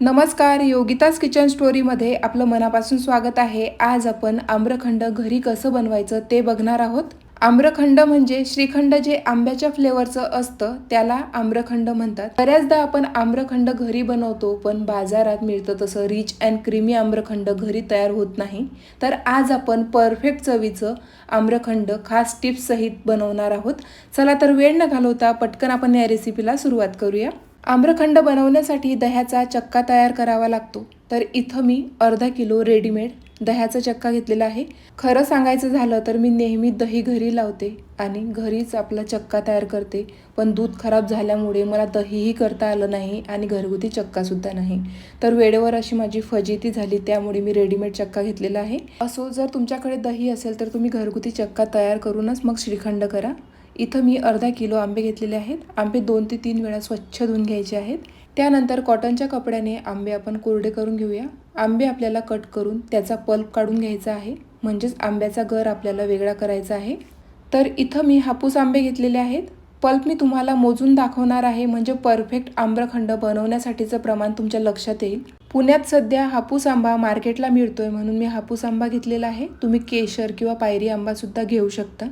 नमस्कार योगितास किचन स्टोरीमध्ये आपलं मनापासून स्वागत आहे. आज आपण आम्रखंड घरी कसं बनवायचं ते बघणार आहोत. आम्रखंड म्हणजे श्रीखंड जे आंब्याच्या फ्लेवरचं असतं त्याला आम्रखंड म्हणतात. बऱ्याचदा आपण आम्रखंड घरी बनवतो पण बाजारात मिळतं तसं रिच अँड क्रीमी आम्रखंड घरी तयार होत नाही. तर आज आपण परफेक्ट चवीचं आम्रखंड खास टिप्ससहित बनवणार आहोत. चला तर वेळ न घालवता पटकन आपण या रेसिपीला सुरुवात करूया. आम्रखंड बनवण्यासाठी दह्याचा चक्का तयार करावा लागतो. तर इथं मी अर्धा किलो रेडीमेड दह्याचा चक्का घेतलेला आहे. खरं सांगायचं झालं तर मी नेहमी दही घरी लावते आणि घरीच आपला चक्का तयार करते. पण दूध खराब झाल्यामुळे मला दहीही करता आलं नाही आणि घरगुती चक्कासुद्धा नाही. तर वेळेवर अशी माझी फजिती झाली त्यामुळे मी रेडीमेड चक्का घेतलेला आहे. असो जर तुमच्याकडे दही असेल तर तुम्ही घरगुती चक्का तयार करूनच मग श्रीखंड करा. इथं मी अर्धा किलो आंबे घेतलेले आहेत. आंबे दोन ते तीन वेळा स्वच्छ धुवून घ्यायचे आहेत. त्यानंतर कॉटनच्या कपड्याने आंबे आपण कोरडे करून घेऊया. आंबे आपल्याला कट करून त्याचा पल्प काढून घ्यायचा आहे. म्हणजेच आंब्याचा गर आपल्याला वेगळा करायचा आहे. तर इथं मी हापूस आंबे घेतलेले आहेत. पल्प मी तुम्हाला मोजून दाखवणार आहे. म्हणजे परफेक्ट आम्रखंड बनवण्यासाठीचं प्रमाण तुमच्या लक्षात येईल. पुण्यात सध्या हापूस आंबा मार्केटला मिळतोय म्हणून मी हापूस आंबा घेतलेला आहे. तुम्ही केशर किंवा पायरी आंबासुद्धा घेऊ शकता.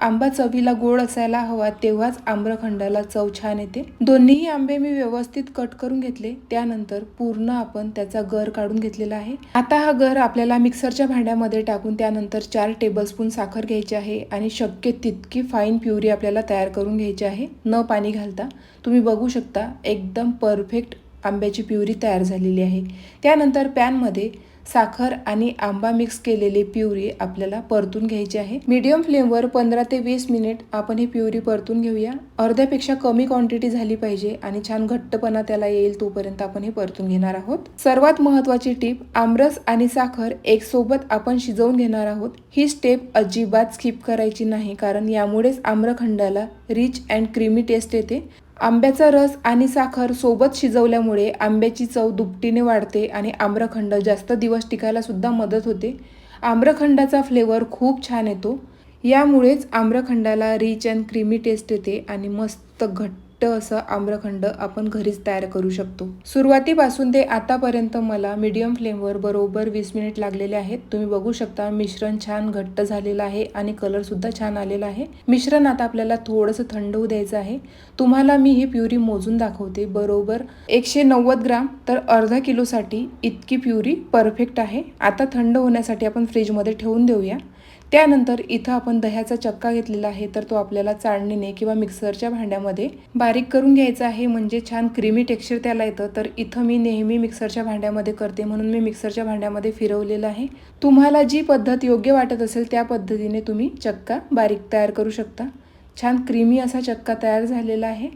आंबा चवीला गोड असायला हवा तेव्हाच आम्रखंडाला चव छान येते. दोन्हीही आंबे मी व्यवस्थित कट करून घेतले. त्यानंतर पूर्ण आपण त्याचा गर काढून घेतलेला आहे. आता हा गर आपल्याला मिक्सरच्या भांड्यामध्ये टाकून त्यानंतर चार टेबलस्पून साखर घ्यायची आहे आणि शक्य तितकी फाईन प्युरी आपल्याला तयार करून घ्यायची आहे. न पाणी घालता तुम्ही बघू शकता एकदम परफेक्ट आंब्याची प्युरी तयार झालेली आहे. त्यानंतर पॅनमध्ये साखर आणि आंबा मिक्स केलेली प्युरी आपल्याला परतून घ्यायची आहे. मीडियम फ्लेमवर पंधरा ते वीस मिनिट आपण ही प्युरी परतून घेऊया. अर्ध्यापेक्षा कमी क्वांटिटी झाली पाहिजे आणि छान घट्टपणा त्याला येईल तोपर्यंत आपण हे परतून घेणार आहोत. सर्वात महत्वाची टीप आमरस आणि साखर एक सोबत आपण शिजवून घेणार आहोत. ही स्टेप अजिबात स्किप करायची नाही कारण यामुळेच आम्रखंडाला रिच अँड क्रीमी टेस्ट येते. आंब्याचा रस आणि साखर सोबत शिजवल्यामुळे आंब्याची चव दुपटीने वाढते आणि आम्रखंड जास्त दिवस टिकायला सुद्धा मदत होते. आम्रखंडाचा फ्लेवर खूप छान येतो. यामुळेच आम्रखंडाला रिच अँड क्रीमी टेस्ट येते आणि मस्त घट्ट घट्ट असं आम्रखंड आपण घरीच तयार करू शकतो. सुरुवातीपासून ते आतापर्यंत मला मीडियम फ्लेमवर बरोबर वीस मिनिट लागलेले आहेत. तुम्ही बघू शकता मिश्रण छान घट्ट झालेलं आहे आणि कलर सुद्धा छान आलेला आहे. मिश्रण आता आपल्याला थोडंसं थंड होऊ द्यायचं आहे. तुम्हाला मी ही प्युरी मोजून दाखवते. बरोबर एकशे नव्वद ग्राम तर अर्धा किलोसाठी इतकी प्युरी परफेक्ट आहे. आता थंड होण्यासाठी आपण फ्रीजमध्ये ठेवून देऊया. त्यानंतर इथं आपण दह्याचा चक्का घेतलेला आहे तर तो आपल्याला चाळणीने किंवा मिक्सरच्या भांड्यामध्ये बारीक करून घ्यायचा आहे. म्हणजे छान क्रीमी टेक्स्चर त्याला येतं. तर इथं मी नेहमी मिक्सरच्या भांड्यामध्ये करते. म्हणून मी मिक्सरच्या भांड्यामध्ये फिरवलेलं आहे. तुम्हाला जी पद्धत योग्य वाटत असेल त्या पद्धतीने तुम्ही चक्का बारीक तयार करू शकता. छान क्रीमी असा चक्का तयार झालेला आहे.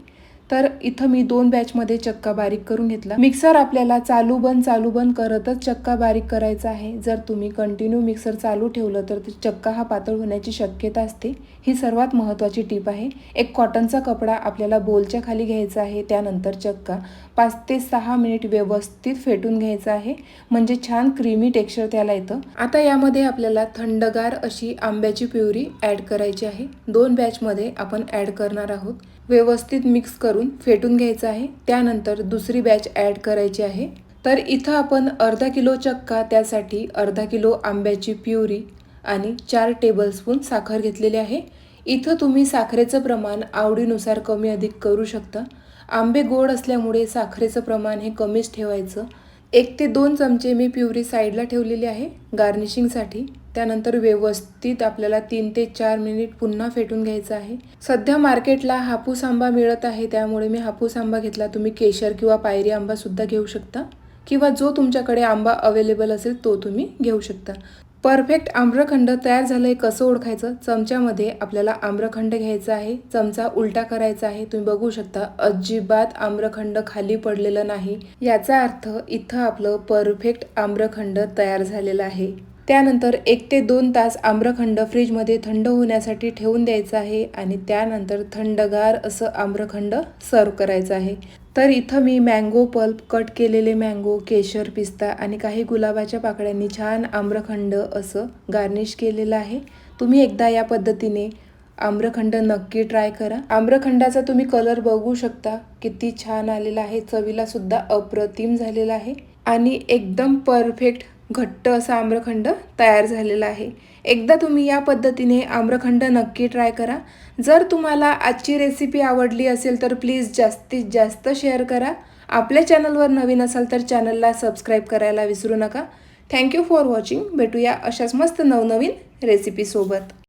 तर इथं मी दोन बॅचमध्ये चक्का बारीक करून घेतला. मिक्सर आपल्याला चालू बंद चालू बंद करतच चक्का बारीक करायचा आहे. जर तुम्ही कंटिन्यू मिक्सर चालू ठेवलं तर चक्का हा पातळ होण्याची शक्यता असते. ही सर्वात महत्त्वाची टीप आहे. एक कॉटनचा कपडा आपल्याला बोलच्या खाली घ्यायचा आहे त्यानंतर चक्का. पाच ते सहा मिनिट व्यवस्थित फेटून घ्यायचा आहे. म्हणजे छान क्रीमी टेक्स्चर त्याला येतं. आता यामध्ये आपल्याला थंडगार अशी आंब्याची प्युरी ॲड करायची आहे. दोन बॅचमध्ये आपण ॲड करणार आहोत. व्यवस्थित मिक्स करून फेटून घ्यायचं आहे. त्यानंतर दुसरी बॅच ॲड करायची आहे. तर इथं आपण अर्धा किलो चक्का त्यासाठी अर्धा किलो आंब्याची प्युरी आणि चार टेबलस्पून साखर घेतलेली आहे. इथं तुम्ही साखरेचं प्रमाण आवडीनुसार कमी अधिक करू शकता. आंबे गोड असल्यामुळे साखरेचं प्रमाण हे कमीच ठेवायचं. एक ते दोन चमचे मी प्युरी साईडला ठेवलेली आहे. गार्निशिंगसाठी त्यानंतर व्यवस्थित आपल्याला तीन ते चार मिनिट पुन्हा फेटून घ्यायचं आहे. सध्या मार्केटला हापूस आंबा मिळत आहे त्यामुळे मी हापूस आंबा घेतला. तुम्ही केशर किंवा पायरी आंबासुद्धा घेऊ शकता. किंवा जो तुमच्याकडे आंबा अवेलेबल असेल तो तुम्ही घेऊ शकता. परफेक्ट आम्रखंड तयार झालं आहे कसं ओळखायचं? चमच्यामध्ये आपल्याला आम्रखंड घ्यायचा आहे. चमचा उलटा करायचा आहे. तुम्ही बघू शकता अजिबात आम्रखंड खाली पडलेलं नाही. याचा अर्थ इथं आपलं परफेक्ट आम्रखंड तयार झालेलं आहे. त्यानंतर एक ते दोन तास आम्रखंड फ्रीजमध्ये थंड होण्यासाठी ठेवून द्यायचं आहे आणि त्यानंतर थंडगार असं आम्रखंड सर्व करायचं आहे. तर इथं मी मँगो पल्प कट केलेले मँगो केशर पिस्ता आणि काही गुलाबाच्या पाकळ्यांनी छान आम्रखंड असं गार्निश केलेलं आहे. तुम्ही एकदा या पद्धतीने आम्रखंड नक्की ट्राय करा. आम्रखंडाचा तुम्ही कलर बघू शकता. किती छान आलेला आहे. चवीला सुद्धा अप्रतिम झालेला आहे. आणि एकदम परफेक्ट घट्ट असा आम्रखंड तयार झालेला आहे. एकदा तुम्ही या पद्धतीने आम्रखंड नक्की ट्राय करा. जर तुम्हाला आजची रेसिपी आवडली असेल तर प्लीज जास्तीत जास्त शेअर करा. आपल्या चॅनलवर नवीन असाल तर चॅनलला सबस्क्राईब करायला विसरू नका. थँक्यू फॉर वॉचिंग भेटूया अशाच मस्त नवनवीन रेसिपीसोबत